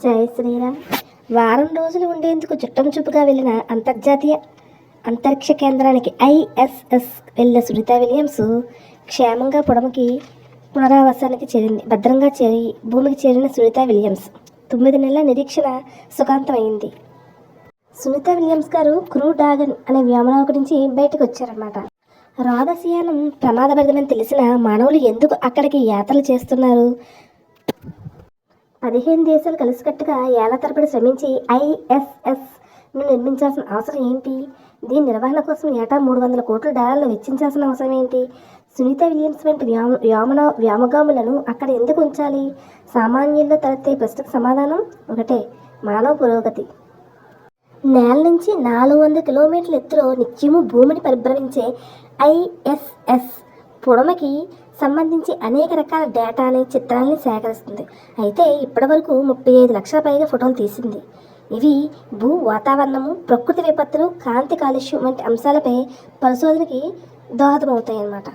జై శ్రీరామ్. వారం రోజులు ఉండేందుకు చుట్టం చూపుగా వెళ్ళిన అంతర్జాతీయ అంతరిక్ష కేంద్రానికి ఐఎస్ఎస్ వెళ్ళిన సునీత విలియమ్స్ క్షేమంగా పొడమకి పునరావాసానికి చేరింది. భద్రంగా చేరి భూమికి చేరిన సునీత విలియమ్స్ తొమ్మిది నెలల నిరీక్షణ సుఖాంతమైంది. సునీత విలియమ్స్ గారు క్రూ డాగన్ అనే వ్యోమనౌక నుంచి బయటకు వచ్చారన్నమాట. రాధసీయానం ప్రమాదభరితమని తెలిసిన మానవులు ఎందుకు అక్కడికి యాత్రలు చేస్తున్నారు? పదిహేను దేశాలు కలిసికట్టుగా ఏళ్ళ తరబడి శ్రమించి ఐఎస్ఎస్ను నిర్మించాల్సిన అవసరం ఏంటి? దీని నిర్వహణ కోసం ఏటా మూడు వందల కోట్ల డాలర్లు వెచ్చించాల్సిన అవసరం ఏంటి? సునీత విలియమ్స్ వంటి వ్యోమ వ్యోమన వ్యోమగాములను అక్కడ ఎందుకు ఉంచాలి? సామాన్యుల్లో తలెత్తే ప్రశ్నకు సమాధానం ఒకటే మానవ పురోగతి. నేల నుంచి నాలుగు వందల కిలోమీటర్ల ఎత్తులో నిత్యము భూమిని పరిభ్రమించే ఐఎస్ఎస్ పొడమకి సంబంధించి అనేక రకాల డేటాని చిత్రాలని సేకరిస్తుంది. అయితే ఇప్పటివరకు ముప్పై ఐదు లక్షల పైగా ఫోటోలు తీసింది. ఇవి భూ వాతావరణము ప్రకృతి విపత్తులు కాంతి కాలుష్యం వంటి అంశాలపై పరిశోధనకి దోహదమవుతాయి అన్నమాట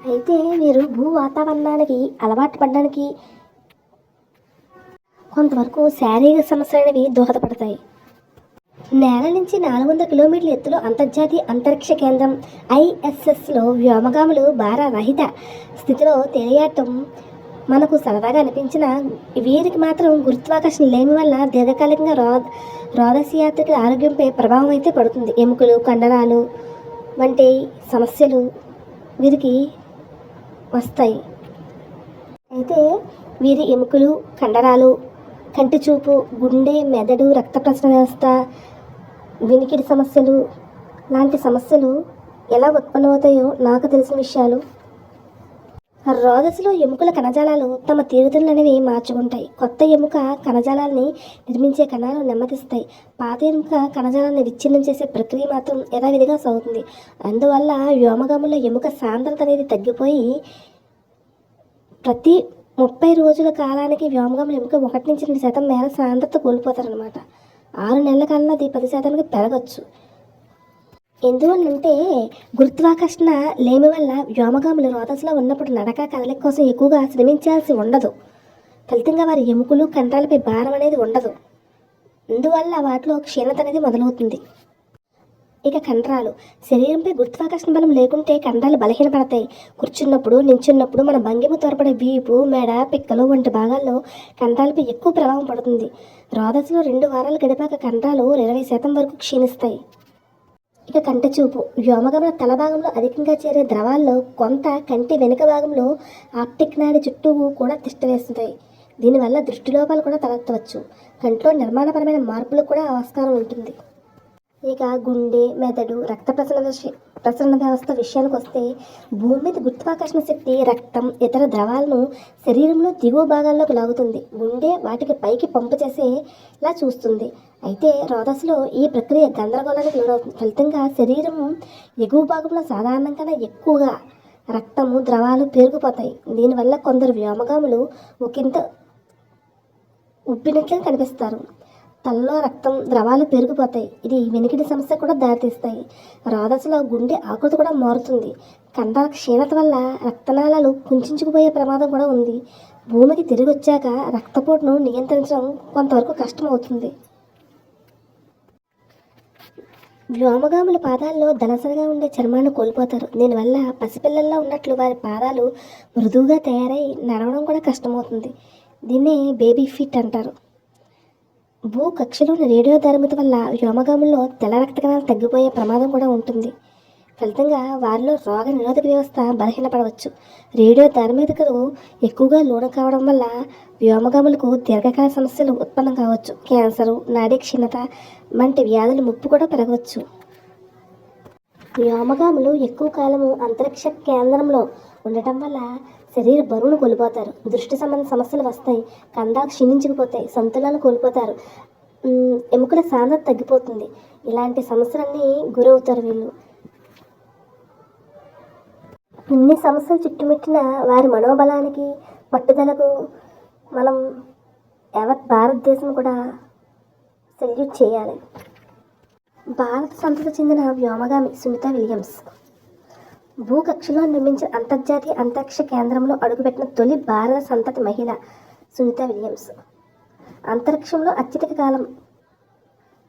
అయితే మీరు భూ వాతావరణానికి అలవాటు పడడానికి కొంతవరకు శారీరక సమస్యలు అనేవి దోహదపడతాయి. నేల నుంచి నాలుగు వందల కిలోమీటర్ల ఎత్తులో అంతర్జాతీయ అంతరిక్ష కేంద్రం ఐఎస్ఎస్లో వ్యోమగాములు భార రహిత స్థితిలో తేలియాటం మనకు సరదాగా అనిపించిన వీరికి మాత్రం గురుత్వాకర్షణ లేని వల్ల దీర్ఘకాలికంగా రో రోదశయాత్రికుల ఆరోగ్యంపై ప్రభావం అయితే పడుతుంది. ఎముకలు కండరాలు వంటి సమస్యలు వీరికి వస్తాయి. అయితే వీరి ఎముకలు కండరాలు కంటి చూపు గుండె మెదడు రక్త ప్రసరణ వ్యవస్థ వినికిడి సమస్యలు లాంటి సమస్యలు ఎలా ఉత్పన్నమవుతాయో నాకు తెలిసిన విషయాలు. రోదస్లో ఎముకల కణజాలాలు తమ తీరుదలను అనేవి మార్చుకుంటాయి. కొత్త ఎముక కణజాలాన్ని నిర్మించే కణాలు నెమ్మదిస్తాయి. పాత ఎముక కణజాలాన్ని విచ్ఛిన్నం చేసే ప్రక్రియ మాత్రం యథావిధిగా సాగుతుంది. అందువల్ల వ్యోమగాముల ఎముక సాంద్రత అనేది తగ్గిపోయి ప్రతి ముప్పై రోజుల కాలానికి వ్యోమగం ఎముక ఒకటి నుంచి రెండు శాతం మేర సాంద్రత కోల్పోతారనమాట ఆరు నెలల కన్నా అది పది శాతానికి పెరగచ్చు. ఎందువల్లంటే గురుత్వాకర్షణ లేమి వల్ల వ్యోమగాములు రోదస్లో ఉన్నప్పుడు నడక కదలిక కోసం ఎక్కువగా శ్రమించాల్సి ఉండదు. ఫలితంగా వారి ఎముకలు కండరాలపై భారం అనేది ఉండదు. అందువల్ల వాటిలో క్షీణత అనేది మొదలవుతుంది. ఇక కండరాలు. శరీరంపై గురుత్వాకర్షణ బలం లేకుంటే కండరాలు బలహీనపడతాయి. కూర్చున్నప్పుడు నించున్నప్పుడు మన భంగిమ త్వరపడే వీపు మెడ పిక్కలు వంటి భాగాల్లో కండరాలపై ఎక్కువ ప్రభావం పడుతుంది. రోదస్లో రెండు వారాలు గడిపాక కండరాలు ఇరవై శాతం వరకు క్షీణిస్తాయి. ఇక కంటి చూపు. వ్యోమగమన తల భాగంలో అధికంగా చేరే ద్రవాల్లో కొంత కంటి వెనుక భాగంలో ఆప్టిక్ నాడి చుట్టూ కూడా తిష్టవేస్తుంటాయి దీనివల్ల దృష్టి లోపాలు కూడా తలెత్తవచ్చు. కంట్లో నిర్మాణపరమైన మార్పులకు కూడా ఆస్కారం ఉంటుంది. ఇక గుండె మెదడు రక్త ప్రసరణ ప్రసరణ వ్యవస్థ విషయానికి వస్తే భూమి మీద గురుత్వాకర్షణ శక్తి రక్తం ఇతర ద్రవాలను శరీరంలో దిగువ భాగాల్లోకి లాగుతుంది. గుండె వాటికి పైకి పంపు చేసేలా చూస్తుంది. అయితే రోదస్లో ఈ ప్రక్రియ గందరగోళానికి లోనవుతుంది. ఫలితంగా శరీరం ఎగువ భాగంలో సాధారణం కన్నా ఎక్కువగా రక్తము ద్రవాలు పేరుకుపోతాయి. దీనివల్ల కొందరు వ్యోమగాములు ఒకంత ఉబ్బినట్లుగా కనిపిస్తారు. తలలో రక్తం ద్రవాలు పెరిగిపోతాయి. ఇది వెనికిడి సమస్య కూడా దారితీస్తాయి. రోదసలో గుండె ఆకృతి కూడా మారుతుంది. కండల క్షీణత వల్ల రక్తనాళాలు కుంచుకుపోయే ప్రమాదం కూడా ఉంది. భూమికి తిరిగి వచ్చాక రక్తపోటును నియంత్రించడం కొంతవరకు కష్టమవుతుంది. వ్యోమగాముల పాదాల్లో దళసరిగా ఉండే చర్మాన్ని కోల్పోతారు. దీనివల్ల పసిపిల్లల్లో ఉన్నట్లు వారి పాదాలు మృదువుగా తయారై నడవడం కూడా కష్టమవుతుంది. దీన్నే బేబీ ఫిట్ అంటారు. భూ కక్షలోని రేడియో ధర్మత వల్ల వ్యోమగాముల్లో తెల్ల రక్త కణాలు తగ్గిపోయే ప్రమాదం కూడా ఉంటుంది. ఫలితంగా వారిలో రోగ నిరోధక వ్యవస్థ బలహీనపడవచ్చు. రేడియో ధార్మికతలు ఎక్కువగా లోన కావడం వల్ల వ్యోమగాములకు దీర్ఘకాల సమస్యలు ఉత్పన్నం కావచ్చు. క్యాన్సరు నాడీ క్షీణత వంటి వ్యాధుల ముప్పు కూడా పెరగవచ్చు. వ్యోమగాములు ఎక్కువ కాలము అంతరిక్ష కేంద్రంలో ఉండటం వల్ల శరీర బరువును కోల్పోతారు. దృష్టి సంబంధ సమస్యలు వస్తాయి. కండాలు క్షీణించుకుపోతాయి సంతులాలు కోల్పోతారు. ఎముకల సాంద్రత తగ్గిపోతుంది. ఇలాంటి సమస్యలన్నీ గురవుతారు వీళ్ళు. ఇన్ని సమస్యలు చుట్టుముట్టిన వారి మనోబలానికి పట్టుదలకు మనం యావత్ భారతదేశం కూడా సెల్యూట్ చేయాలి. భారత సంస్థకు చెందిన వ్యోమగామి సునీత విలియమ్స్ భూకక్షలో నిర్మించిన అంతర్జాతీయ అంతరిక్ష కేంద్రంలో అడుగుపెట్టిన తొలి భారత సంతతి మహిళ సునీత విలియమ్స్. అంతరిక్షంలో అత్యధిక కాలం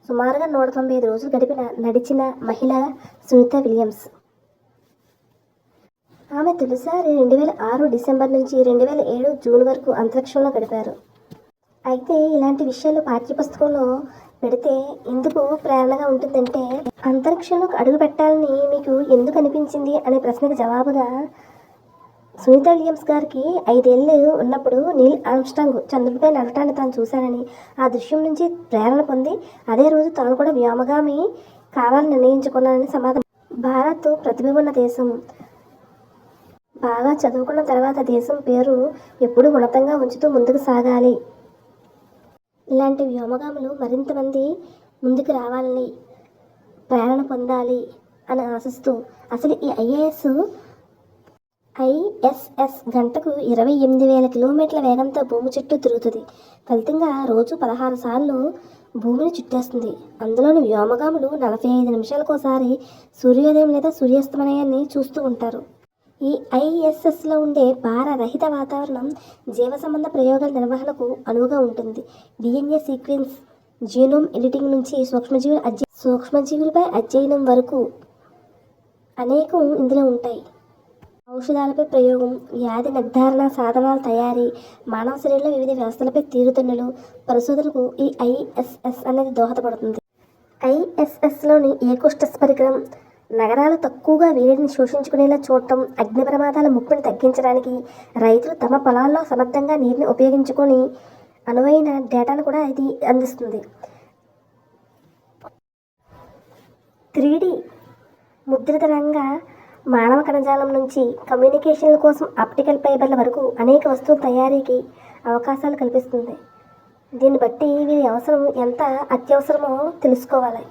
సుమారుగా నూట తొంభై ఐదు రోజులు గడిపిన నడిచిన మహిళ సునీత విలియమ్స్. ఆమె తొలిసారి రెండు వేల ఆరు డిసెంబర్ నుంచి రెండు వేల ఏడు జూన్ వరకు అంతరిక్షంలో గడిపారు. అయితే ఇలాంటి విషయాలు పాఠ్యపుస్తకంలో పెడితే ఎందుకు ప్రేరణగా ఉంటుందంటే అంతరిక్షంలోకి అడుగు పెట్టాలని మీకు ఎందుకు అనిపించింది అనే ప్రశ్నకు జవాబుగా సునీత విలియమ్స్ గారికి ఐదేళ్ళు ఉన్నప్పుడు నీల్ ఆమ్స్టాంగ్ చంద్రుడిపై నడటాన్ని తాను చూశానని ఆ దృశ్యం నుంచి ప్రేరణ పొంది అదే రోజు తాను కూడా వ్యోమగామి కావాలని నిర్ణయించుకున్నానని సమాధానం. భారత్ ప్రతిభ ఉన్న దేశం. బాగా చదువుకున్న తర్వాత దేశం పేరు ఎప్పుడూ ఉన్నతంగా ఉంచుతూ ముందుకు సాగాలి. ఇలాంటి వ్యోమగాములు మరింత మంది ముందుకు రావాలని ప్రేరణ పొందాలి అని ఆశిస్తూ అసలు ఈ ఐఏఎస్ ఐఎస్ఎస్ గంటకు ఇరవై ఎనిమిది వేల కిలోమీటర్ల వేగంతో భూమి చుట్టూ తిరుగుతుంది. ఫలితంగా రోజు పదహారు సార్లు భూమిని చుట్టేస్తుంది. అందులోని వ్యోమగాములు నలభై ఐదు నిమిషాలకోసారి సూర్యోదయం లేదా సూర్యాస్తమయాన్ని చూస్తూ ఉంటారు. ఈ ఐఎస్ఎస్లో ఉండే భారరహిత వాతావరణం జీవ సంబంధ ప్రయోగాల నిర్వహణకు అనువుగా ఉంటుంది. డిఎన్ఏ సీక్వెన్స్ జీనోమ్ ఎడిటింగ్ నుంచి సూక్ష్మజీవుల అధ్య సూక్ష్మజీవులపై అధ్యయనం వరకు అనేకం ఇందులో ఉంటాయి. ఔషధాలపై ప్రయోగం వ్యాధి నిర్ధారణ సాధనాల తయారీ మానవ శరీరంలో వివిధ వ్యవస్థలపై తీరుతన్నులు పరిశోధనకు ఈ ఐఎస్ఎస్ అనేది దోహదపడుతుంది. ఐఎస్ఎస్లోని ఏకోస్టస్ పరికరం నగరాలు తక్కువగా వేడిని శోషించుకునేలా చూడటం అగ్ని ప్రమాదాల ముప్పుని తగ్గించడానికి రైతులు తమ పొలాల్లో సమర్థంగా నీటిని ఉపయోగించుకొని అనువైన డేటాను కూడా ఇది అందిస్తుంది. త్రీడీ ముద్రిత రంగ మానవ కణజాలం నుంచి కమ్యూనికేషన్ల కోసం ఆప్టికల్ ఫైబర్ల వరకు అనేక వస్తువుల తయారీకి అవకాశాలు కల్పిస్తుంది. దీన్ని బట్టి వీరి అవసరం ఎంత అత్యవసరమో తెలుసుకోవాలి.